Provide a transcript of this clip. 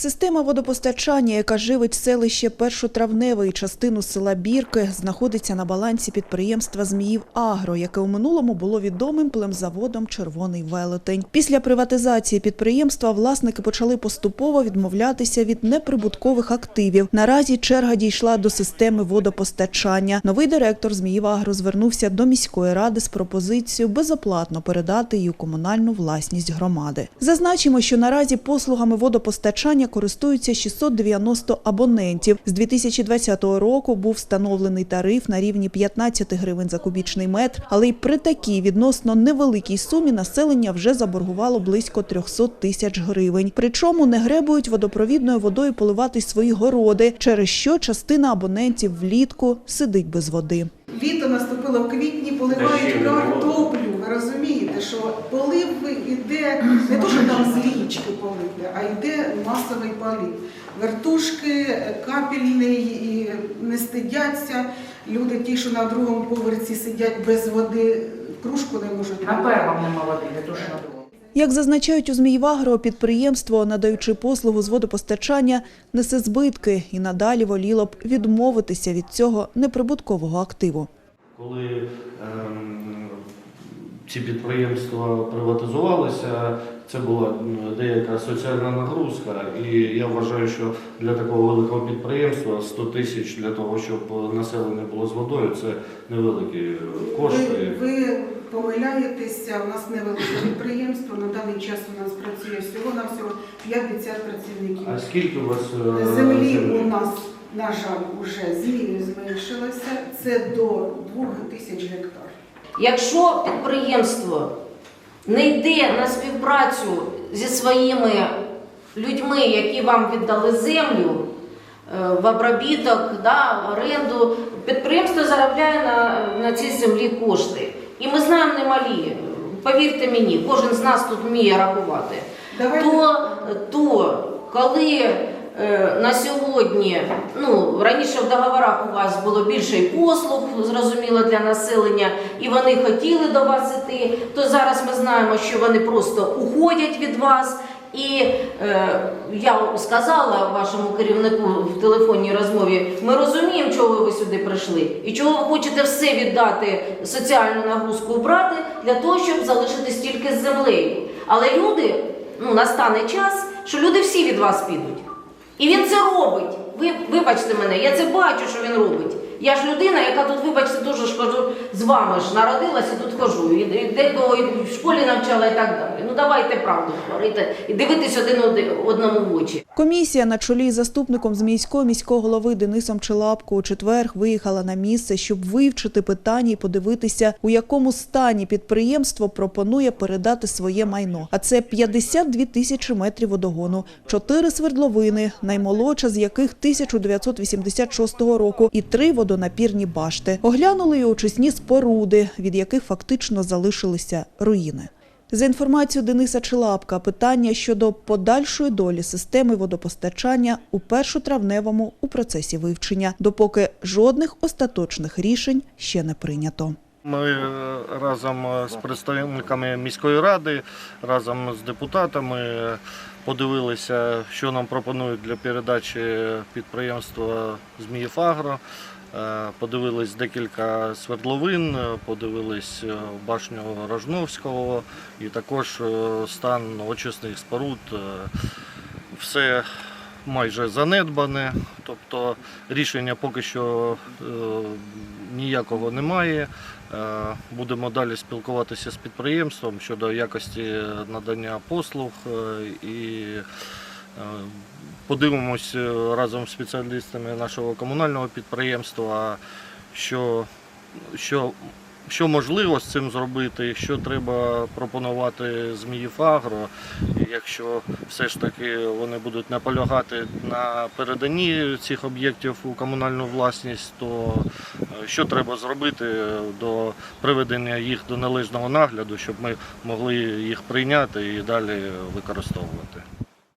Система водопостачання, яка живить селище Першотравневе і частину села Бірки, знаходиться на балансі підприємства Зміїв Агро, яке у минулому було відомим племзаводом Червоний велетень. Після приватизації підприємства власники почали поступово відмовлятися від неприбуткових активів. Наразі черга дійшла до системи водопостачання. Новий директор Зміїв Агро звернувся до міської ради з пропозицією безоплатно передати її у комунальну власність громади. Зазначимо, що наразі послугами водопостачання користуються 690 абонентів. З 2020 року був встановлений тариф на рівні 15 гривень за кубічний метр, але й при такій відносно невеликій сумі населення вже заборгувало близько 300 тисяч гривень. Причому не гребують водопровідною водою поливати свої городи, через що частина абонентів влітку сидить без води. Літо наступило в квітні, поливають картоплю. Розумієте, що полив іде не то, що там з річки полити, а йде масовий полив. Вертушки, капельний і не стидяться. Люди, ті, що на другому поверсі сидять без води, кружку не можуть. На первом нема води, не то що на другому. Як зазначають у Зміївагро, підприємство, надаючи послугу з водопостачання, несе збитки і надалі воліло б відмовитися від цього неприбуткового активу. Коли ем, ці підприємства приватизувалися, це була деяка соціальна нагрузка, і я вважаю, що для такого великого підприємства 100 тисяч для того, щоб населення було з водою, це невеликі е, Ви, кошти. ви помиляєтеся, у нас невелике підприємство, на даний час у нас працює всього-навсього 50 працівників. А скільки у вас е, Землі у нас, на жаль, вже зміни зменшилося. Це до 2 тисяч гектар. Якщо підприємство не йде на співпрацю зі своїми людьми, які вам віддали землю е, в обробіток, да, в оренду, підприємство заробляє на, на цій землі кошти. І ми знаємо немалі. Повірте мені, кожен з нас тут вміє рахувати. Давайте То, то коли на сьогодні, ну раніше в договорах у вас було більше послуг, зрозуміло для населення, і вони хотіли до вас іти, то зараз ми знаємо, що вони просто уходять від вас. І е, я сказала вашому керівнику в телефонній розмові: ми розуміємо, чого ви сюди прийшли, і чого ви хочете все віддати соціальну нагрузку брати для того, щоб залишитись тільки з землею. Але люди, ну настане час, що люди всі від вас підуть. І він це робить. Ви вибачте мене, я це бачу, що він робить. Я ж людина, яка тут, вибачте, дуже ж кажу, з вами ж народилася, тут хожу. І, декого і в школі навчала і так далі. Ну давайте правду говорити і дивитись один оди- одному в очі. Комісія на чолі з заступником з міського міського голови Денисом Челапко у четвер виїхала на місце, щоб вивчити питання і подивитися, у якому стані підприємство пропонує передати своє майно. А це 52 тисячі метрів водогону, чотири свердловини, наймолодша з яких 1986 року, і три водонапірні башти. Оглянули й очисні споруди, від яких фактично залишилися руїни. За інформацією Дениса Чилапка, питання щодо подальшої долі системи водопостачання у першотравневому у процесі вивчення, допоки жодних остаточних рішень ще не прийнято. Ми е, разом е, з представниками міської ради, разом з депутатами е, подивилися, що нам пропонують для передачі підприємства Зміїфагро. Е, Подивились декілька свердловин, е, подивились е, башню Рожновського і також стан очисних споруд. Все майже занедбане, тобто рішення поки що ніякого немає. Будемо далі спілкуватися з підприємством щодо якості надання послуг і подивимось е, разом з спеціалістами нашого комунального підприємства, що, що, що можливо з цим зробити, що треба пропонувати Зміїфагро, якщо все ж таки вони будуть наполягати на переданні цих об'єктів у комунальну власність, то е, що треба зробити до приведення їх до належного нагляду, щоб ми могли їх прийняти і далі використовувати.